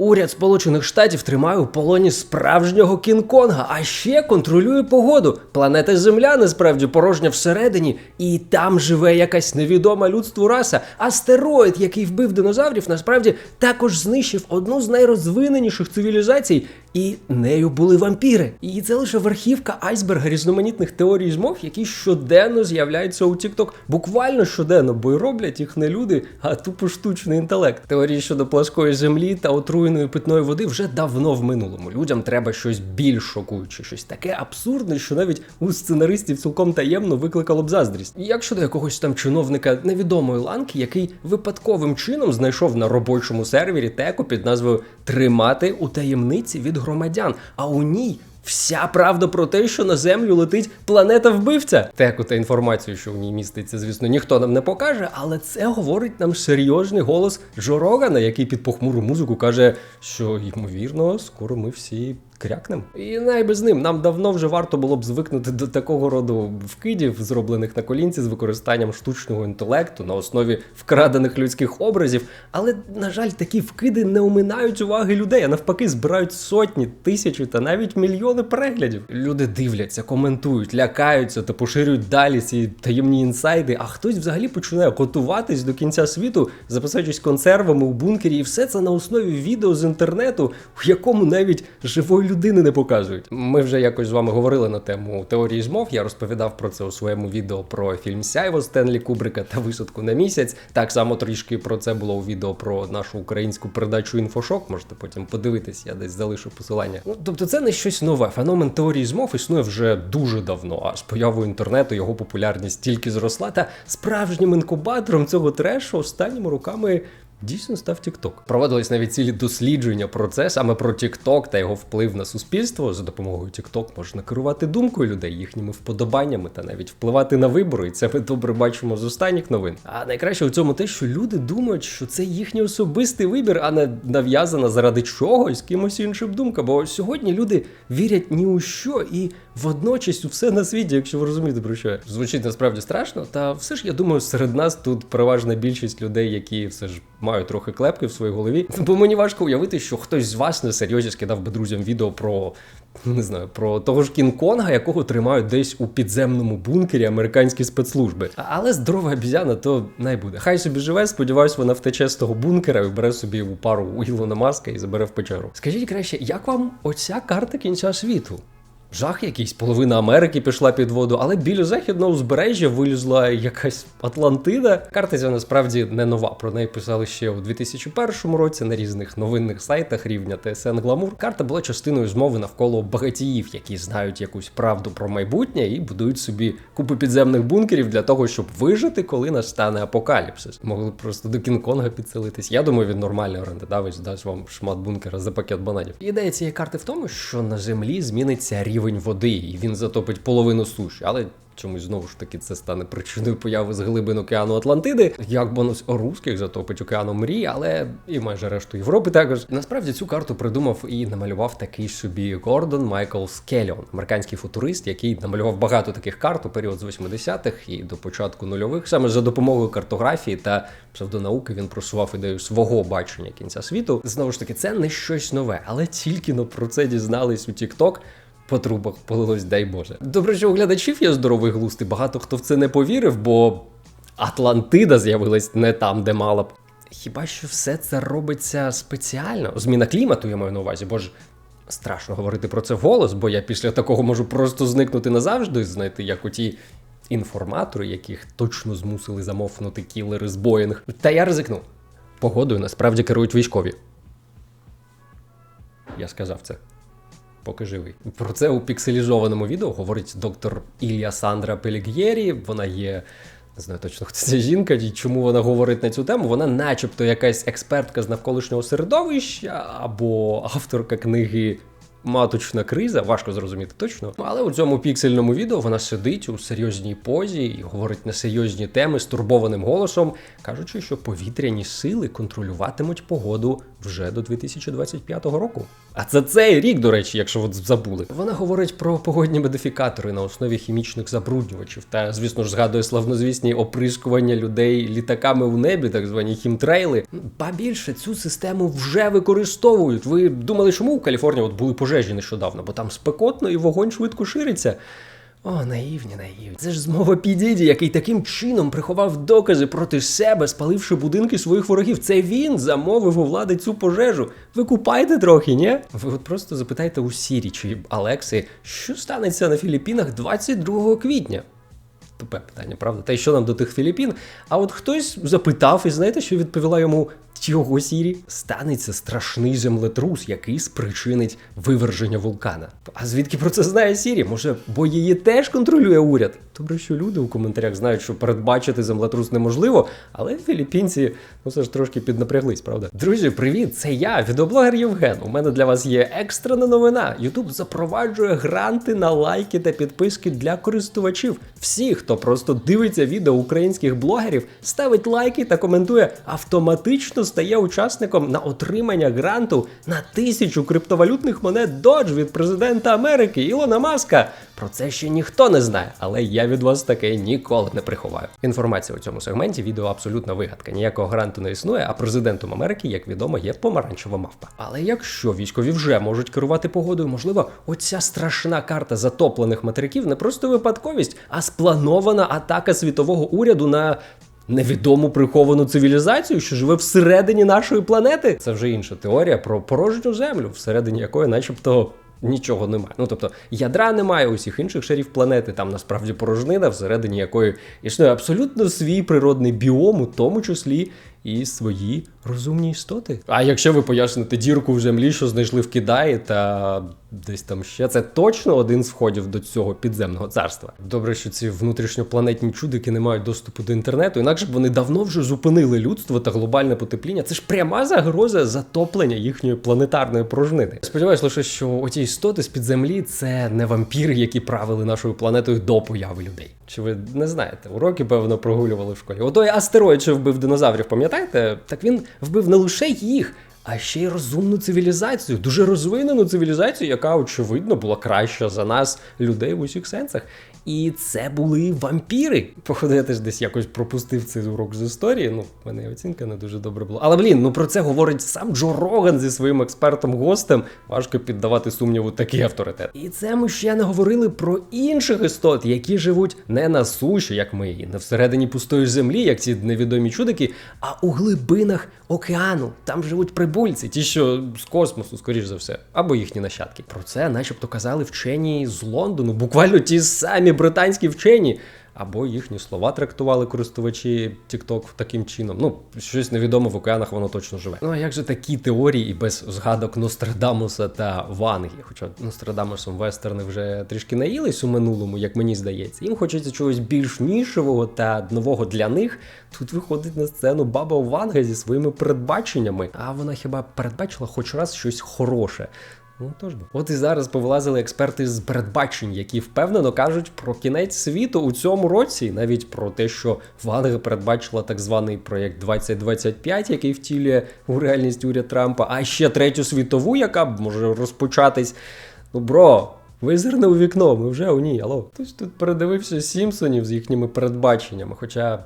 Уряд Сполучених Штатів тримає у полоні справжнього Кінг-Конга, а ще контролює погоду. Планета Земля насправді порожня всередині, і там живе якась невідома людству раса. Астероїд, який вбив динозаврів, насправді також знищив одну з найрозвиненіших цивілізацій, і нею були вампіри. І це лише верхівка айсберга різноманітних теорій змов, які щоденно з'являються у TikTok. Буквально щоденно, бо й роблять їх не люди, а тупо штучний інтелект. Теорії щодо пласкої землі та отруєної питної води вже давно в минулому. Людям треба щось більш шокуюче, щось таке абсурдне, що навіть у сценаристів цілком таємно викликало б заздрість. Як щодо якогось там чиновника невідомої ланки, який випадковим чином знайшов на робочому сервері теку під назвою Тримати у таємниці від громадян, а у ній. Вся правда про те, що на землю летить планета вбивця. Теку та інформацію, що в ній міститься, звісно, ніхто нам не покаже, але це говорить нам серйозний голос Жорогана, який під похмуру музику каже, що ймовірно, скоро ми всі крякнем. І най без ним нам давно вже варто було б звикнути до такого роду вкидів, зроблених на колінці з використанням штучного інтелекту на основі вкрадених людських образів. Але, на жаль, такі вкиди не оминають уваги людей, а навпаки, збирають сотні, тисячі та навіть мільйони переглядів. Люди дивляться, коментують, лякаються та поширюють далі ці таємні інсайди. А хтось взагалі починає готуватись до кінця світу, записуючись консервами у бункері, і все це на основі відео з інтернету, у якому навіть живої людини не показують. Ми вже якось з вами говорили на тему теорії змов. Я розповідав про це у своєму відео про фільм Сяйво Стенлі Кубрика та висадку на місяць. Так само трішки про це було у відео про нашу українську передачу інфошок. Можете потім подивитись, я десь залишу посилання. Ну тобто, це не щось нове. Феномен теорії змов існує вже дуже давно. А з появою інтернету його популярність тільки зросла. Та справжнім інкубатором цього трешу останніми роками Дійсно став TikTok. Проводились навіть цілі дослідження про це, саме про TikTok та його вплив на суспільство. За допомогою TikTok можна керувати думкою людей, їхніми вподобаннями та навіть впливати на вибори. І це ми добре бачимо з останніх новин. А найкраще в цьому те, що люди думають, що це їхній особистий вибір, а не нав'язана заради чогось кимось іншим думка. Бо сьогодні люди вірять ні у що і водночас у все на світі, якщо ви розумієте про що звучить насправді страшно. Та все ж я думаю, серед нас тут переважна більшість людей, які все ж маю трохи клепки в своїй голові. Бо мені важко уявити, що хтось з вас на серйозі скидав би друзям відео про не знаю, про того ж Кінг-Конга, якого тримають десь у підземному бункері американські спецслужби. Але здорова обізяна, то най буде. Хай собі живе, сподіваюсь, вона втече з того бункера і бере собі у пару Ілона Маска і забере в печеру. Скажіть краще, як вам оця карта кінця світу? Жах якийсь, половина Америки пішла під воду, але біля західного узбережжя вилізла якась Атлантида. Карта ця насправді не нова. Про неї писали ще у 2001 році на різних новинних сайтах рівня ТСН Гламур. Карта була частиною змови навколо багатіїв, які знають якусь правду про майбутнє і будують собі купу підземних бункерів для того, щоб вижити, коли настане апокаліпсис. Могли б просто до Кінг-Конга підселитись. Я думаю, він нормальний орендодавець дасть вам шмат бункера за пакет бананів. Ідея цієї карти в тому, що на землі зміниться рівень рівень води, і він затопить половину суші. Але чомусь знову ж таки це стане причиною появи з глибин океану Атлантиди. Як бонус русських затопить океаном мрій, але і майже решту Європи також. Насправді цю карту придумав і намалював такий собі Гордон Майкл Скеліон, американський футурист, який намалював багато таких карт у період з 80-х і до початку нульових. Саме за допомогою картографії та псевдонауки він просував ідею свого бачення кінця світу. Знову ж таки, це не щось нове, але тільки но про це дізнались у TikTok по трубах полилось, дай Боже. Добре, що у глядачів є здоровий глуст, і багато хто в це не повірив, бо Атлантида з'явилась не там, де мала б. Хіба що все це робиться спеціально? Зміна клімату, я маю на увазі, бо ж страшно говорити про це вголос, бо я після такого можу просто зникнути назавжди, знаєте, як у ті інформатори, яких точно змусили замовкнути кілери з Боїнг. Та я ризикну. Погодою насправді керують військові. Я сказав це поки живий. Про це у пікселізованому відео говорить доктор Ілля Сандра Пелігєрі. Вона є. Не знаю точно, хто ця жінка і чому вона говорить на цю тему. Вона, начебто, якась експертка з навколишнього середовища або авторка книги Маточна криза, важко зрозуміти точно. Але у цьому піксельному відео вона сидить у серйозній позі і говорить на серйозні теми стурбованим голосом, кажучи, що повітряні сили контролюватимуть погоду вже до 2025 року. А це цей рік, до речі, якщо от забули. Вона говорить про погодні модифікатори на основі хімічних забруднювачів та, звісно ж, згадує славнозвісні оприскування людей літаками в небі, так звані хімтрейли. Ба більше цю систему вже використовують. Ви думали, чому в Каліфорнії от були пожежі нещодавно, бо там спекотно і вогонь швидко шириться. О, наївні, наївні. Це ж змова Підіді, який таким чином приховав докази проти себе, спаливши будинки своїх ворогів. Це він замовив у влади цю пожежу. Ви купайте трохи, ні? Ви от просто запитайте у Сірі чи Алекси, що станеться на Філіппінах 22 квітня. Тупе питання, правда? Та й що нам до тих Філіппін? А от хтось запитав, і знаєте, що відповіла йому його сірі? Станеться страшний землетрус, який спричинить виверження вулкана. А звідки про це знає Сірі? Може, бо її теж контролює уряд? Добре, що люди у коментарях знають, що передбачити землетрус неможливо, але філіппінці ну все ж трошки піднапряглись, правда? Друзі, привіт! Це я, відеоблогер Євген. У мене для вас є екстрена новина. Ютуб запроваджує гранти на лайки та підписки для користувачів. Всі, хто просто дивиться відео українських блогерів, ставить лайки та коментує, автоматично стає учасником на отримання гранту на тисячу криптовалютних монет Dodge від президента Америки Ілона Маска. Про це ще ніхто не знає, але я від вас таке ніколи не приховаю. Інформація у цьому сегменті відео абсолютна вигадка. Ніякого гранту не існує, а президентом Америки, як відомо, є помаранчева мавпа. Але якщо військові вже можуть керувати погодою, можливо, оця страшна карта затоплених материків не просто випадковість, а спланована атака світового уряду на. Невідому приховану цивілізацію, що живе всередині нашої планети. Це вже інша теорія про порожню землю, всередині якої, начебто, нічого немає. Ну тобто ядра немає усіх інших шарів планети. Там насправді порожнина, всередині якої існує абсолютно свій природний біом, у тому числі і свої розумні істоти. А якщо ви поясните дірку в землі, що знайшли в Китаї, та десь там ще це точно один з входів до цього підземного царства. Добре, що ці внутрішньопланетні чудики не мають доступу до інтернету, інакше б вони давно вже зупинили людство та глобальне потепління. Це ж пряма загроза затоплення їхньої планетарної порожнини. Сподіваюсь, лише що оті істоти з під землі це не вампіри, які правили нашою планетою до появи людей. Чи ви не знаєте? Уроки, певно, прогулювали в школі. Отой астероїд, що вбив динозаврів, пам'ятаєте? Так він вбив не лише їх. А ще й розумну цивілізацію, дуже розвинену цивілізацію, яка, очевидно, була краща за нас, людей в усіх сенсах. І це були вампіри. Походу, я теж десь якось пропустив цей урок з історії. Ну, в мене оцінка не дуже добре була. Але блін, ну про це говорить сам Джо Роган зі своїм експертом-гостем. Важко піддавати сумніву такий авторитет. І це ми ще не говорили про інших істот, які живуть не на суші, як ми, і не всередині пустої землі, як ці невідомі чудики, а у глибинах океану. Там живуть прибульці, ті, що з космосу, скоріш за все, або їхні нащадки. Про це, начебто, казали вчені з Лондону, буквально ті самі британські вчені. Або їхні слова трактували користувачі TikTok таким чином. Ну, щось невідоме в океанах воно точно живе. Ну а як же такі теорії і без згадок Нострадамуса та Ванги? Хоча Нострадамусом вестерни вже трішки наїлись у минулому, як мені здається. Їм хочеться чогось більш нішевого та нового для них. Тут виходить на сцену баба Ванга зі своїми передбаченнями. А вона хіба передбачила хоч раз щось хороше? Ну тож би. От і зараз повилазили експерти з передбачень, які впевнено кажуть про кінець світу у цьому році, навіть про те, що Ванга передбачила так званий проєкт 2025, який втілює у реальність уряд Трампа, а ще третю світову, яка може розпочатись. Ну, бро. Визирни у вікно, ми вже у ній, алло. Хтось тут передивився Сімпсонів з їхніми передбаченнями, хоча.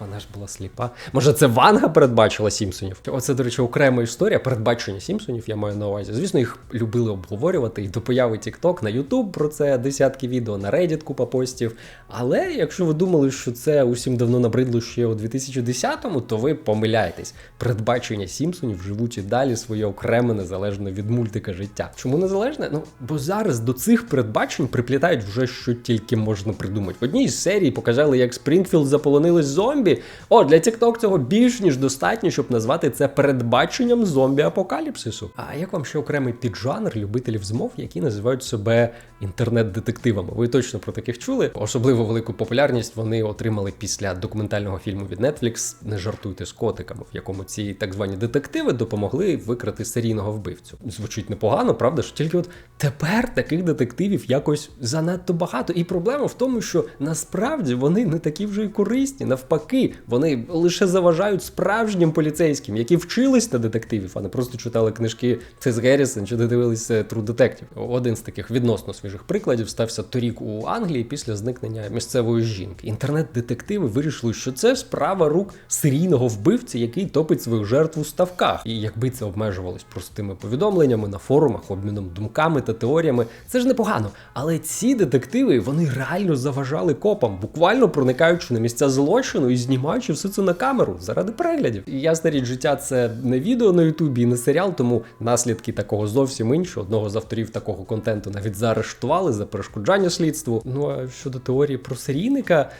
Вона ж була сліпа. Може, це Ванга передбачила Сімпсонів? Оце, до речі, окрема історія передбачення Сімпсонів, я маю на увазі. Звісно, їх любили обговорювати і до появи TikTok, на YouTube про це десятки відео, на Reddit купа постів. Але якщо ви думали, що це усім давно набридло ще у 2010-му, то ви помиляєтесь. Передбачення Сімпсонів живуть і далі своє окреме незалежне від мультика життя. Чому незалежне? Ну бо зараз до цих передбачень приплітають вже що тільки можна придумати. В одній з серій показали, як Спрінгфілд заполонились зомбі. О, для TikTok цього більш ніж достатньо, щоб назвати це передбаченням зомбі-апокаліпсису. А як вам ще окремий піджанр любителів змов, які називають себе інтернет-детективами? Ви точно про таких чули? Особливо велику популярність вони отримали після документального фільму від Netflix Не жартуйте з котиками, в якому ці так звані детективи допомогли викрити серійного вбивцю. Звучить непогано, правда ж? Тільки от тепер таких детективів якось занадто багато. І проблема в тому, що насправді вони не такі вже й корисні. Навпаки навпаки, вони лише заважають справжнім поліцейським, які вчились на детективів, а не просто читали книжки Тес Геррісон чи не дивилися True Detective. Один з таких відносно свіжих прикладів стався торік у Англії після зникнення місцевої жінки. Інтернет-детективи вирішили, що це справа рук серійного вбивці, який топить свою жертву в ставках. І якби це обмежувалось простими повідомленнями на форумах, обміном думками та теоріями, це ж непогано. Але ці детективи вони реально заважали копам, буквально проникаючи на місця злочину і знімаючи все це на камеру заради переглядів. І ясна річ, життя це не відео на Ютубі, і не серіал, тому наслідки такого зовсім інші. Одного з авторів такого контенту навіть заарештували за перешкоджання слідству. Ну а щодо теорії про серійника.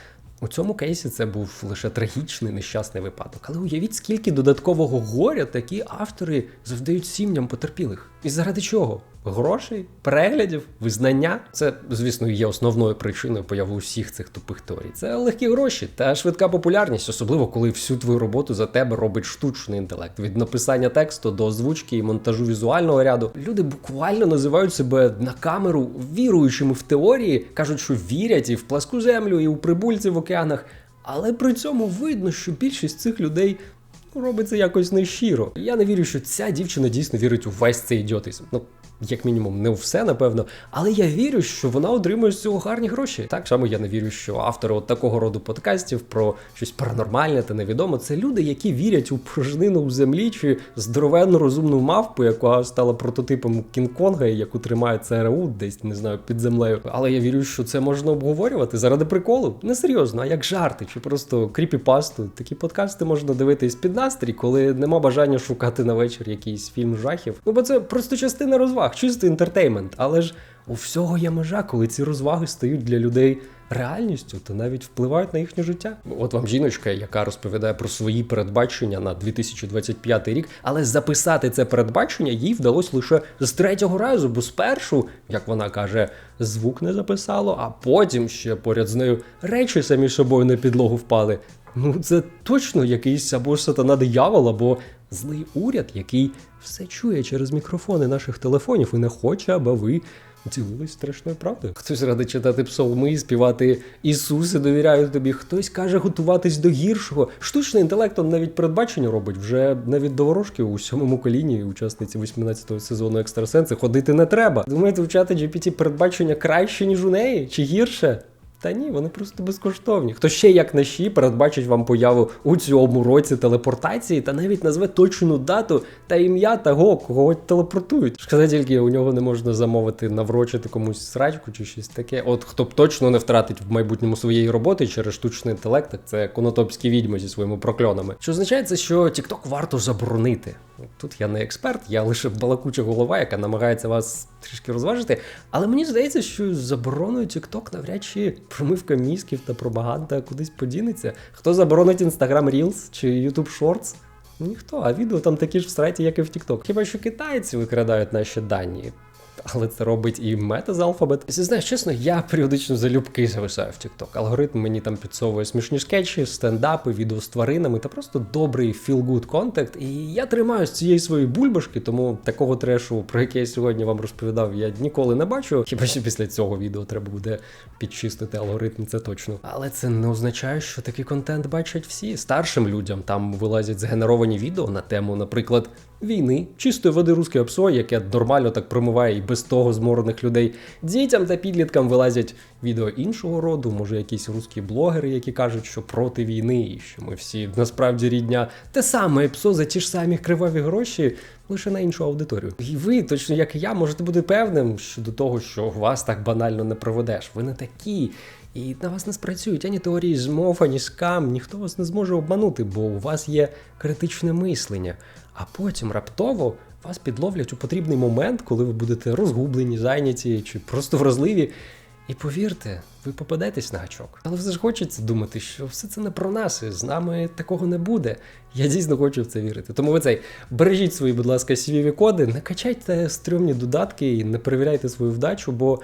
У цьому кейсі це був лише трагічний нещасний випадок. Але уявіть, скільки додаткового горя такі автори завдають сім'ям потерпілих. І заради чого? Грошей, переглядів, визнання. Це, звісно, є основною причиною появи усіх цих тупих теорій. Це легкі гроші та швидка популярність, особливо коли всю твою роботу за тебе робить штучний інтелект. Від написання тексту до озвучки і монтажу візуального ряду. Люди буквально називають себе на камеру віруючими в теорії, кажуть, що вірять і в пласку землю, і у прибульців в океанах. Але при цьому видно, що більшість цих людей робить це якось нещиро. Я не вірю, що ця дівчина дійсно вірить у весь цей ідіотизм. Ну, як мінімум, не все, напевно. Але я вірю, що вона отримує з цього гарні гроші. Так само я не вірю, що автори от такого роду подкастів про щось паранормальне та невідоме це люди, які вірять у порожнину у землі чи здоровенну розумну мавпу, яка стала прототипом Кінг-Конга, яку тримає ЦРУ десь не знаю під землею. Але я вірю, що це можна обговорювати заради приколу. Не серйозно, а як жарти, чи просто кріпіпасту. Такі подкасти можна дивитись під настрій, коли нема бажання шукати на вечір якийсь фільм жахів. Ну бо це просто частина розваг, чисто інтертеймент. Але ж у всього є межа, коли ці розваги стають для людей реальністю та навіть впливають на їхнє життя. От вам жіночка, яка розповідає про свої передбачення на 2025 рік, але записати це передбачення їй вдалося лише з третього разу, бо спершу, як вона каже, звук не записало, а потім ще поряд з нею речі самі собою на підлогу впали. Ну, це точно якийсь або сатана диявол, або злий уряд, який все чує через мікрофони наших телефонів і не хоче, аби ви ділились страшною правдою. Хтось радий читати псалми, співати Ісусе, довіряю тобі. Хтось каже готуватись до гіршого. Штучний інтелект он навіть передбачення робить. Вже навіть до ворожки у сьомому коліні, учасниці 18-го сезону екстрасенси, ходити не треба. Думаєте, в GPT передбачення краще, ніж у неї, чи гірше? Та ні, вони просто безкоштовні. Хто ще як наші передбачить вам появу у цьому році телепортації та навіть назве точну дату та ім'я того, кого телепортують. Шкода тільки у нього не можна замовити наврочити комусь срачку чи щось таке. От хто б точно не втратить в майбутньому своєї роботи через штучний інтелект, так це конотопські відьми зі своїми прокльонами. Що означає це, що TikTok варто заборонити. Тут я не експерт, я лише балакуча голова, яка намагається вас трішки розважити. Але мені здається, що забороною TikTok навряд чи промивка мізків та пропаганда кудись подінеться. Хто заборонить Instagram Reels чи YouTube Shorts? Ніхто, а відео там такі ж в сайті, як і в TikTok. Хіба що китайці викрадають наші дані. Але це робить і мета з алфабет. Знаєш, чесно, я періодично залюбки зависаю в TikTok. Алгоритм мені там підсовує смішні скетчі, стендапи, відео з тваринами та просто добрий feel-good контент. І я тримаюсь цієї своєї бульбашки, тому такого трешу, про який я сьогодні вам розповідав, я ніколи не бачу. Хіба що після цього відео треба буде підчистити алгоритм, це точно. Але це не означає, що такий контент бачать всі. Старшим людям там вилазять згенеровані відео на тему, наприклад, війни, чистої води русське псо, яке нормально так промиває і без того зморених людей. Дітям та підліткам вилазять відео іншого роду, може якісь русські блогери, які кажуть, що проти війни, і що ми всі насправді рідня. Те саме псо за ті ж самі криваві гроші. Лише на іншу аудиторію. І ви, точно як і я, можете бути певним щодо того, що вас так банально не проведеш. Ви не такі. І на вас не спрацюють ані теорії змов, ані скам, ніхто вас не зможе обманути, бо у вас є критичне мислення. А потім раптово вас підловлять у потрібний момент, коли ви будете розгублені, зайняті чи просто вразливі. І повірте, ви попадетесь на гачок. Але все ж хочеться думати, що все це не про нас, і з нами такого не буде. Я дійсно хочу в це вірити. Тому ви цей бережіть свої, будь ласка, cvv коди, не качайте стрьомні додатки і не перевіряйте свою вдачу, бо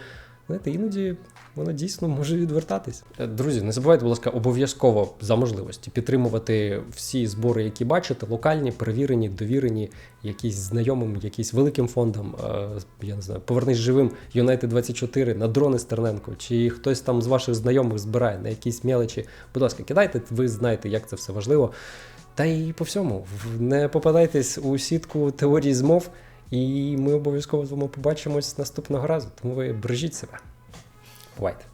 знаєте, іноді воно дійсно може відвертатись. Е, Друзі, не забувайте, будь ласка, обов'язково за можливості підтримувати всі збори, які бачите, локальні, перевірені, довірені, якісь знайомим, якісь великим фондам. е, Я не знаю, повернись живим Юнайтед 24 на дрони Стерненко, чи хтось там з ваших знайомих збирає на якісь мелочі. Будь ласка, кидайте, ви знаєте, як це все важливо. Та й по всьому, не попадайтесь у сітку теорії змов, і ми обов'язково з вами побачимось наступного разу. Тому ви бережіть себе. white.